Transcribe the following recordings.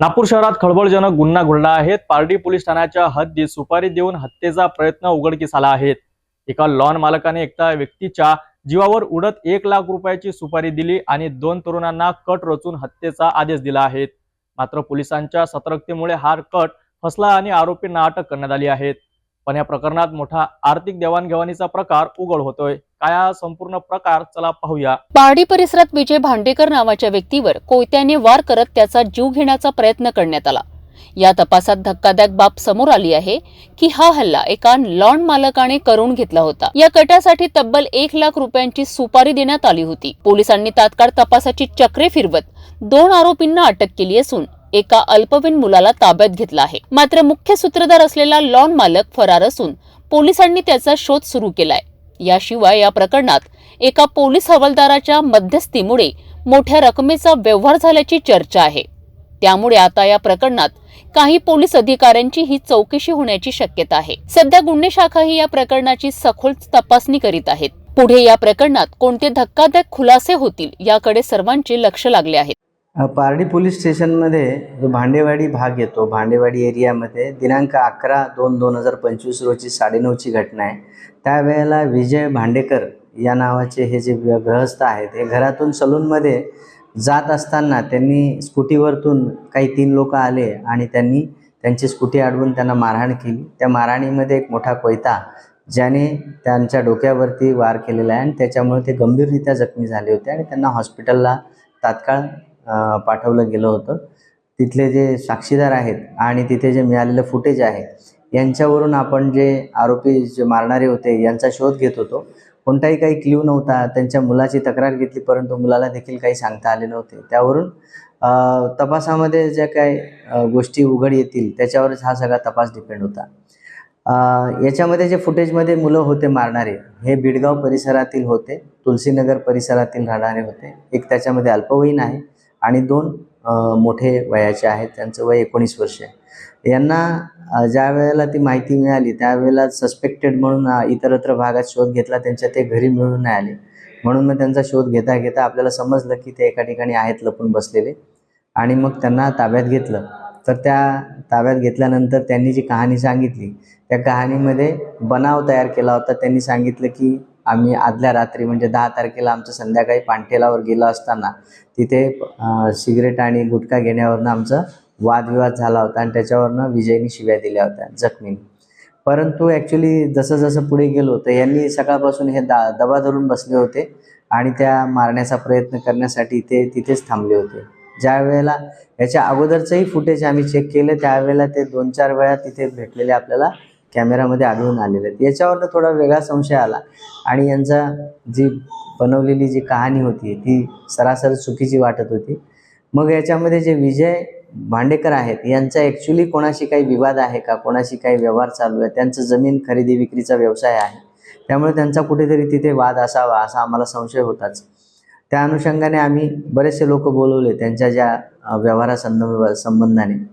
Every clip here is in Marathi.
नागपूर शहरात खळबळजनक गुन्हा घडला आहेत पारडी पोलीस ठाण्याच्या हद्दीत सुपारी देऊन हत्येचा प्रयत्न उघडकीस आला आहे. एका लॉन मालकाने एकटा व्यक्तीच्या जीवावर उडत एक लाख रुपयाची सुपारी दिली आणि दोन तरुणांना कट रचून हत्येचा आदेश दिला आहे. मात्र पोलिसांच्या सतर्कतेमुळे हा कट फसला आणि आरोपींना अटक करण्यात आली आहे. पण या प्रकरणात मोठा आर्थिक देवाणघेवाणीचा प्रकार उघड होतोय. काय हा संपूर्ण प्रकार? चला पाहूया. पहाडी परिसरात विजय भांडेकर नावाच्या व्यक्तीवर कोयत्याने वार करत त्याचा जीव घेण्याचा प्रयत्न करण्यात आला. या तपासात धक्कादायक बाब समोर आली आहे की हा हल्ला एका लॉन मालकाने करून घेतला होता. या कटासाठी तब्बल एक लाख रुपयांची सुपारी देण्यात आली होती. पोलिसांनी तात्काळ तपासाची चक्रे फिरवत दोन आरोपींना अटक केली असून एका अल्पवयीन मुलाला ताब्यात घेतला आहे. मात्र मुख्य सूत्रधार असलेला लॉन मालक फरार असून पोलिसांनी त्याचा शोध सुरू केलाय. याशिवाय या प्रकरणात एका पोलीस हवालदाराच्या मध्यस्थीमुळे मोठ्या रकमेचा व्यवहार झाल्याची चर्चा आहे. त्यामुळे आता या प्रकरणात काही पोलीस अधिकाऱ्यांची ही चौकशी होण्याची शक्यता आहे. सध्या गुन्हे शाखा ही या प्रकरणाची सखोल तपासणी करीत आहेत. पुढे या प्रकरणात कोणते धक्कादायक खुलासे होतील याकडे सर्वांचे लक्ष लागले आहे. पारडी पोलीस स्टेशनमध्ये जो भांडेवाडी भाग येतो भांडेवाडी एरियामध्ये दिनांक अकरा दोन दोन हजार पंचवीस रोजी साडेनऊची घटना आहे. त्यावेळेला विजय भांडेकर या नावाचे हे जे गृहस्थ आहेत हे घरातून सलूनमध्ये जात असताना त्यांनी स्कूटीवरतून काही तीन लोक आले आणि त्यांनी त्यांची स्कूटी अडवून त्यांना मारहाण केली. त्या मारहाणीमध्ये एक मोठा कोयता ज्याने त्यांच्या डोक्यावरती वार केलेला आहे आणि त्याच्यामुळे ते गंभीररित्या जखमी झाले होते आणि त्यांना हॉस्पिटलला तात्काळ पाठवलं गेलं होतं. तिथले जे साक्षीदार आहेत आणि तिथे जे मिळालेलं फुटेज आहे यांच्यावरून आपण जे आरोपी जे मारणारे होते यांचा शोध घेत होतो. कोणताही काही क्ल्यू नव्हता त्यांच्या मुलाची तक्रार घेतली परंतु मुलाला देखील काही सांगता आले नव्हते. त्यावरून तपासामध्ये ज्या काही गोष्टी उघड येतील त्याच्यावरच हा सगळा तपास डिपेंड होता. याच्यामध्ये जे फुटेजमध्ये मुलं होते मारणारे हे बिडगाव परिसरातील होते तुलसीनगर परिसरातील राहणारे होते. एक त्याच्यामध्ये अल्पवयीन आहे. आणि दोन मोठे वयाचे आहेत. त्यांचं वय एकोणीस वर्ष आहे. यांना ज्या वेळेला ती माहिती मिळाली त्यावेळेला सस्पेक्टेड म्हणून इतरत्र भागात शोध घेतला त्यांच्या ते घरी मिळून नाही आले. म्हणून मग त्यांचा शोध घेता घेता आपल्याला समजलं की ते एका ठिकाणी आहेत लपून बसलेले. आणि मग त्यांना ताब्यात घेतलं. तर त्या ताब्यात घेतल्यानंतर त्यांनी जी कहाणी सांगितली त्या कहाणीमध्ये बनाव तयार केला होता. त्यांनी सांगितलं की आम्ही आदल्या रात्री म्हणजे दहा तारखेला आमचं संध्याकाळी पांठेलावर गेलो असताना तिथे सिगरेट आणि गुटखा घेण्यावरनं आमचा वादविवाद झाला होता आणि त्याच्यावरनं विजयनी शिव्या दिल्या होत्या जखमीने. परंतु ॲक्च्युली जसं जसं पुढे गेलो तर यांनी सकाळपासून हे दा दबा धरून बसले होते आणि त्या मारण्याचा प्रयत्न करण्यासाठी ते तिथेच थांबले होते. ज्या वेळेला याच्या अगोदरचंही फुटेज आम्ही चेक केलं त्यावेळेला ते दोन चार वेळा तिथे भेटलेले आपल्याला कॅमेरामध्ये आढळून आलेले आहेत. याच्यावरनं थोडा वेगळा संशय आला. आणि यांचा जी बनवलेली जी कहाणी होती ती सरासर चुकीची वाटत होती. मग याच्यामध्ये जे विजय भांडेकर आहेत यांचा ॲक्च्युली कोणाशी काही विवाद आहे का? कोणाशी काही व्यवहार चालू आहे? त्यांचं जमीन खरेदी विक्रीचा व्यवसाय आहे. त्यामुळे त्यांचा कुठेतरी तिथे वाद असावा असा आम्हाला संशय होताच. त्या अनुषंगाने आम्ही बरेचसे लोक बोलवले त्यांच्या ज्या अ, संबंधाने.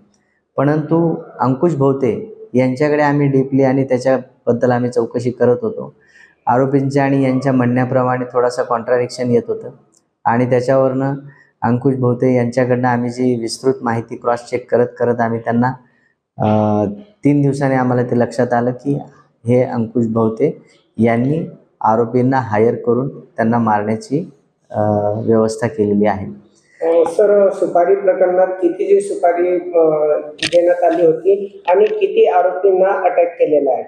परंतु अंकुश भोवते यांच्याकडे आम्ही डीपली आणि त्याच्याबद्दल आम्ही चौकशी करत होतो. आरोपींच्या आणि यांच्या म्हणण्याप्रमाणे थोडासा कॉन्ट्राडिक्शन येत होतं. आणि त्याच्यावरनं अंकुश भोवते यांच्याकडनं आम्ही जी विस्तृत माहिती क्रॉस चेक करत करत आम्ही त्यांना तीन दिवसांनी आम्हाला ते लक्षात आलं की हे अंकुश भोवते यांनी आरोपींना हायर करून त्यांना मारण्याची व्यवस्था केलेली आहे. सर सुपारी प्रकरणात किती जी सुपारी देण्यात आली होती आणि किती आरोपींना अटक केलेला आहे?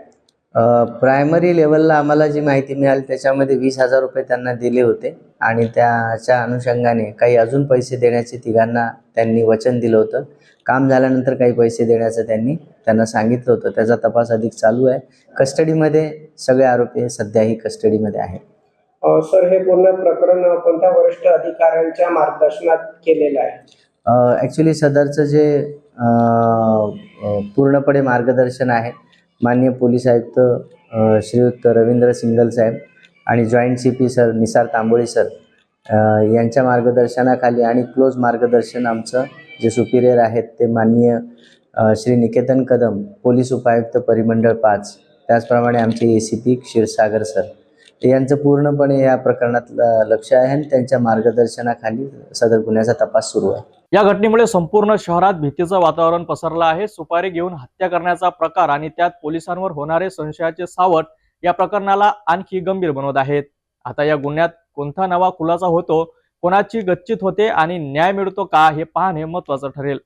प्रायमरी लेवलला आम्हाला जी माहिती मिळाली त्याच्यामध्ये वीस हजार रुपये त्यांना दिले होते. आणि त्याच्या अनुषंगाने काही अजून पैसे देण्याचे तिघांना त्यांनी वचन दिलं होतं. काम झाल्यानंतर काही पैसे देण्याचं त्यांनी त्यांना सांगितलं होतं. त्याचा तपास अधिक चालू आहे. कस्टडीमध्ये सगळे आरोपी सध्याही कस्टडीमध्ये आहेत. सर हे पूर्ण प्रकरण कोणत्या वरिष्ठ अधिकाऱ्यांच्या मार्गदर्शनात केलेलं आहे? ॲक्च्युली सदरचं जे पूर्णपणे मार्गदर्शन आहे माननीय पोलीस आयुक्त श्रीयुक्त रवींद्र सिंगल साहेब आणि joint C P sir Nisar Tamboli sir यांच्या मार्गदर्शनाखाली आणि क्लोज मार्गदर्शन आमचं जे सुपिरियर आहेत ते माननीय श्री निकेतन कदम पोलीस उपायुक्त परिमंडळ पाच त्याचप्रमाणे आमचे A C P Kshirsagar sir. यांचं पूर्णपणे या प्रकरणात लक्ष आहे आणि त्यांच्या मार्गदर्शनाखाली सदर गुन्ह्याचा तपास सुरू आहे. या घटनेमुळे संपूर्ण शहरात भीतीचं वातावरण पसरलं आहे. सुपारी घेऊन हत्या करण्याचा प्रकार आणि त्यात पोलिसांवर होणारे संशयाचे सावट या प्रकरणाला आणखी गंभीर बनवत आहेत. आता या गुन्ह्यात कोणता नवा खुलासा होतो कोणाची गच्चित होते आणि न्याय मिळतो का हे पाहणे महत्वाचं ठरेल.